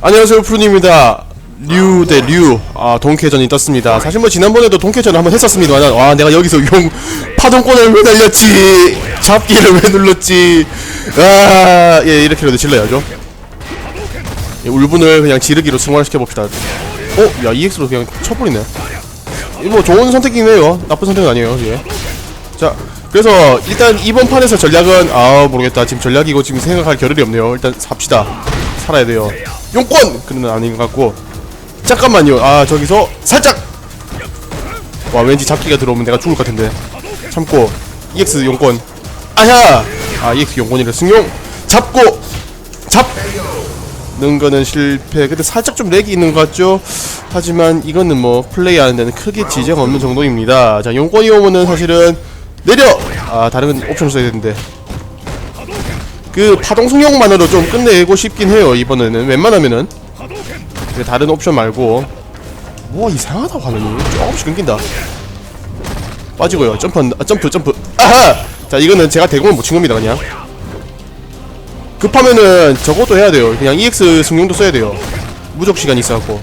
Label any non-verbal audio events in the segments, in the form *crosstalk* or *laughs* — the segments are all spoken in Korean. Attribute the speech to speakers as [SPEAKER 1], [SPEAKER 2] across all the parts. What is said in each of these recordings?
[SPEAKER 1] 안녕하세요 푸른입니다 류 대 류, 아 동캐전이 떴습니다. 사실 뭐 지난번에도 동캐전 한번 했었습니다만, 와 내가 여기서 용 파동권을 왜 날렸지, 잡기를 왜 눌렀지, 아, 예 이렇게라도 질러야죠. 예, 울분을 그냥 지르기로 승화시켜 봅시다. 어, 야 EX로 그냥 쳐버리네. 이뭐 좋은 선택이네요. 나쁜 선택은 아니에요. 예. 자, 그래서 일단 이번 판에서 전략은 아 모르겠다. 지금 전략이고 지금 생각할 겨를이 없네요. 일단 삽시다. 살아야 돼요. 용권! 그는 아닌 것 같고. 잠깐만요. 아 저기서 살짝. 와 왠지 잡기가 들어오면 내가 죽을 것 같은데. 참고 EX 용권. 아야. 아 EX 용권이래. 승용 잡고 잡. 는 거는 실패. 근데 살짝 좀 렉이 있는 것 같죠? 하지만 이거는 뭐 플레이하는 데는 크게 지장 없는 정도입니다. 자, 용권이 오면은 사실은 내려! 아, 다른 옵션 써야 되는데. 그 파동 승용만으로 좀 끝내고 싶긴 해요, 이번에는. 웬만하면은. 그 다른 옵션 말고. 뭐 이상하다, 화면이. 조금씩 끊긴다. 빠지고요. 점프, 아, 점프, 점프. 아하! 자, 이거는 제가 대공을 못 친 겁니다, 그냥. 급하면은 저것도 해야 돼요. 그냥 EX 승용도 써야 돼요. 무적 시간이 있어갖고.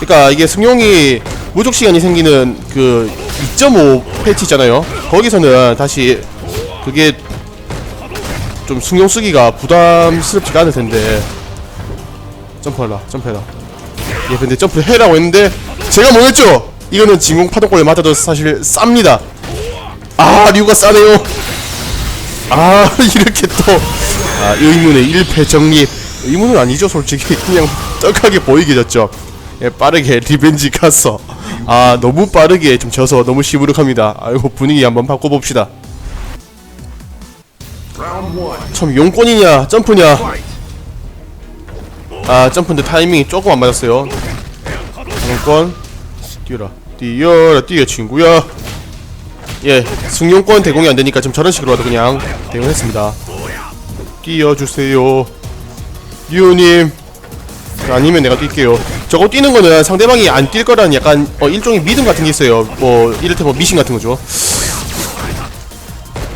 [SPEAKER 1] 그러니까 이게 승용이 무적 시간이 생기는 그 2.5 패치 있잖아요. 거기서는 다시 그게 좀 승용 쓰기가 부담스럽지가 않을 텐데. 점프하라, 점프해라. 예, 근데 점프 해라고 했는데 제가 뭐 했죠? 이거는 진공 파동권에 맞아도 사실 쌉니다. 아, 류가 싸네요. 아 *laughs* 이렇게 또 아, 의문의 1패 정립 의문은 아니죠 솔직히 그냥 떡하게 보이게 졌죠 예, 빠르게 리벤지 갔어 아 너무 빠르게 좀 져서 너무 시무룩합니다 아이고 분위기 한번 바꿔봅시다 참 용권이냐 점프냐 아 점프인데 타이밍이 조금 안 맞았어요 용권 뛰어라 뛰어라 뛰어 친구야 예, 승용권 대공이 안 되니까 좀 저런 식으로 하도 그냥 대응했습니다. 뛰어주세요. 유님. 아니면 내가 뛸게요. 저거 뛰는 거는 상대방이 안 뛸 거라는 약간 어, 일종의 믿음 같은 게 있어요. 뭐 이를테면 미신 같은 거죠.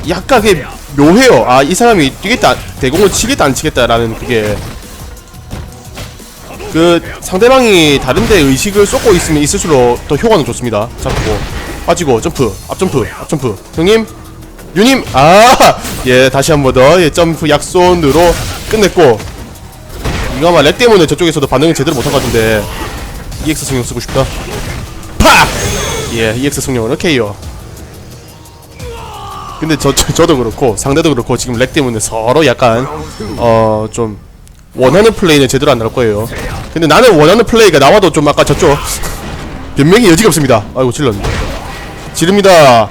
[SPEAKER 1] 약간 그게 묘해요. 아, 이 사람이 뛰겠다, 대공을 치겠다, 안 치겠다라는 그게. 그 상대방이 다른데 의식을 쏟고 있으면 있을수록 더 효과는 좋습니다. 잡고 빠지고 점프. 앞점프 앞점프. 형님? 유님? 아예 *laughs* 다시 한 번 더. 예, 점프 약손으로 끝냈고. 이거 아마 렉 때문에 저쪽에서도 반응을 제대로 못한 것 같은데. EX 승용 쓰고 싶다. 팍 예 EX 승용은 오케이요 근데 저, 저 저 도 그렇고 상대도 그렇고 지금 렉 때문에 서로 약간 어 좀 원하는 플레이는 제대로 안 나올 거예요 근데 나는 원하는 플레이가 나와도 좀 아까 졌죠 변명의 여지가 없습니다 아이고 질렀네 지릅니다.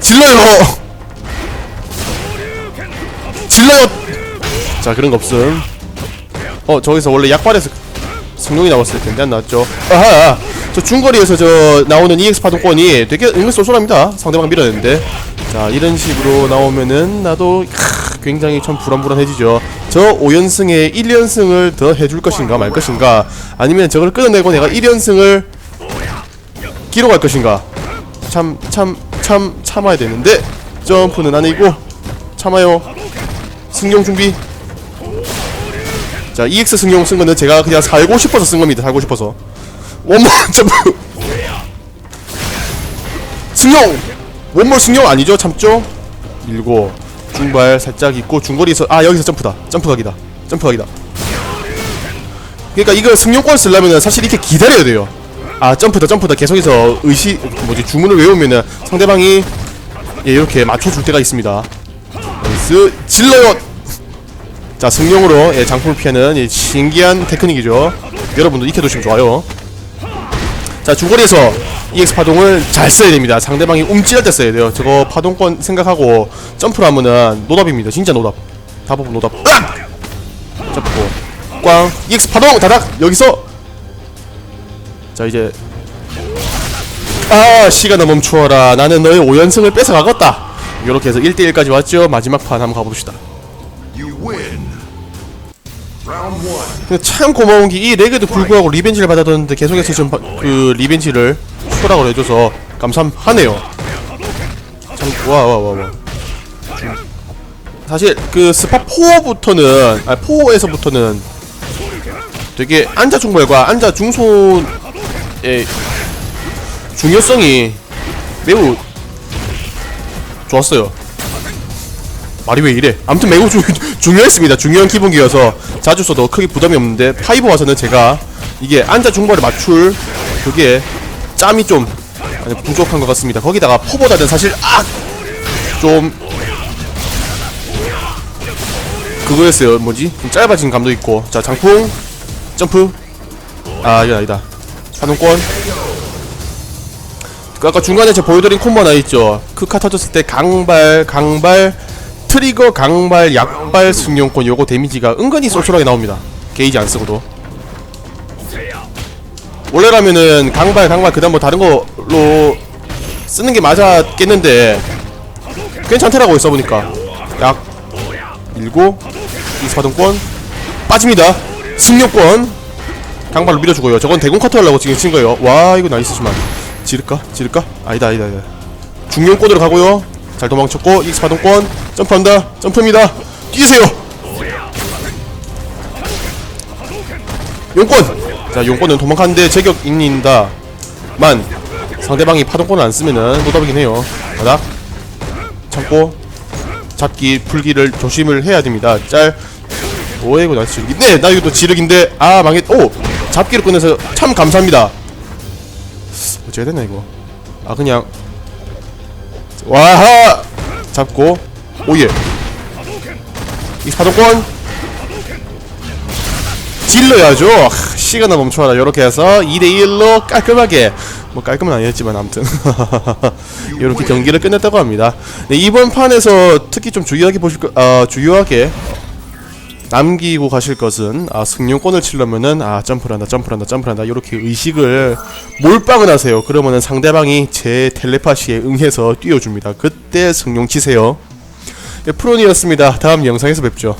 [SPEAKER 1] 질러요. 질러요. 자 그런 거 없음. 어 저기서 원래 약발에서 성룡이 나왔을 텐데 안 나왔죠. 아하. 저 중거리에서 저 나오는 EX 파동권이 되게 은근 쏠쏠합니다. 상대방 밀어내는데. 자 이런 식으로 나오면은 나도 크, 굉장히 참 불안불안해지죠. 저 5연승에 1연승을 더 해줄 것인가 말 것인가 아니면 저걸 끊어내고 내가 1연승을 기로 갈 것인가? 참, 참, 참, 참아야 되는데 점프는 아니고 참아요. 승용 준비. 자, EX 승용 쓴 거는 제가 그냥 살고 싶어서 쓴 겁니다. 살고 싶어서. 원몰 점프. 승용. 원몰 승용 아니죠? 참죠? 밀고 중발 살짝 있고 중거리에서 아 여기서 점프다. 점프 각이다. 점프 각이다. 그러니까 이거 승용권 쓰려면은 사실 이렇게 기다려야 돼요. 아 점프다 점프다 계속해서 의시 뭐지 주문을 외우면은 상대방이 예, 이렇게 맞춰줄 때가 있습니다. 나이스 질러요. 자 승용으로 예, 장풍을 피하는 예, 신기한 테크닉이죠. 여러분도 익혀두시면 좋아요. 자 중거리에서 EX 파동을 잘 써야 됩니다. 상대방이 움찔할 때 써야 돼요. 저거 파동권 생각하고 점프를 하면은 노답입니다. 진짜 노답. 다보면 노답. 으악! 잡고 꽝 EX 파동 다닥 여기서 자 이제 아 시간아 멈추어라 나는 너의 5연승을 뺏어가겠다 이렇게 해서 1대1까지 왔죠 마지막 판 한번 가봅시다 참 고마운 게이 렉에도 불구하고 리벤지를 받아뒀는데 계속해서 좀그 리벤지를 추락을 해줘서 감사하네요. 참 와 와 와와. 사실 그 스파 4부터는 아 4에서부터는 되게 안자 중발과 안자 중손의 중요성이 매우 좋았어요. 말이 왜 이래? 아무튼 매우 주, *laughs* 중요했습니다. 중요한 기본기여서 자주 써도 크게 부담이 없는데 파이브 와서는 제가 이게 안자 중발을 맞출 그게 짬이 좀 부족한 것 같습니다. 거기다가 포보다는 사실 아좀 그거였어요. 뭐지? 좀 짧아진 감도 있고. 자 장풍 점프. 아 이거 아니다. 사동권. 그 아까 중간에 제가 보여드린 콤보 하나 있죠. 크카 터졌을 때 강발, 강발, 트리거, 강발, 약발, 승용권 요거 데미지가 은근히 쏠쏠하게 나옵니다. 게이지 안 쓰고도. 원래라면은 강발, 강발 그 다음 뭐 다른 걸로 쓰는 게 맞았겠는데 괜찮더라고요 써보니까. 약 밀고 이스파동권 빠집니다. 승용권 강발로 밀어주고요. 저건 대공 커터 하려고 지금 친 거예요. 와 이거 나이스지만 지를까? 지를까? 아니다 아니다 아니다. 중용권으로 가고요. 잘 도망쳤고 익스파동권 점프한다. 점프입니다. 뛰세요. 용권. 자 용권은 도망가는데 제격 있는다만 상대방이 파동권을 안 쓰면은 노답이긴 해요. 바닥 참고 잡기 풀기를 조심을 해야 됩니다. 짤. 오이고 나이스 지르기. 네, 나 이거 또 지르기인데 아 망했. 오 잡기를 꺼내서 참 감사합니다. 어찌 해야 되나 이거? 아 그냥 와하 잡고 오예. 이 사동권 질러야죠. 하, 시간을 멈춰라. 이렇게 해서 2대 1로 깔끔하게 뭐 깔끔은 아니었지만 아무튼 *laughs* 이렇게 경기를 끝냈다고 합니다. 네, 이번 판에서 특히 좀 주의하게 보실 거, 어, 주요하게 남기고 가실 것은 아, 승용권을 치려면은 아 점프를 한다 점프를 한다 점프를 한다 이렇게 의식을 몰빵을 하세요. 그러면은 상대방이 제 텔레파시에 응해서 뛰어줍니다. 그때 승용 치세요. 네, 프론이었습니다. 다음 영상에서 뵙죠.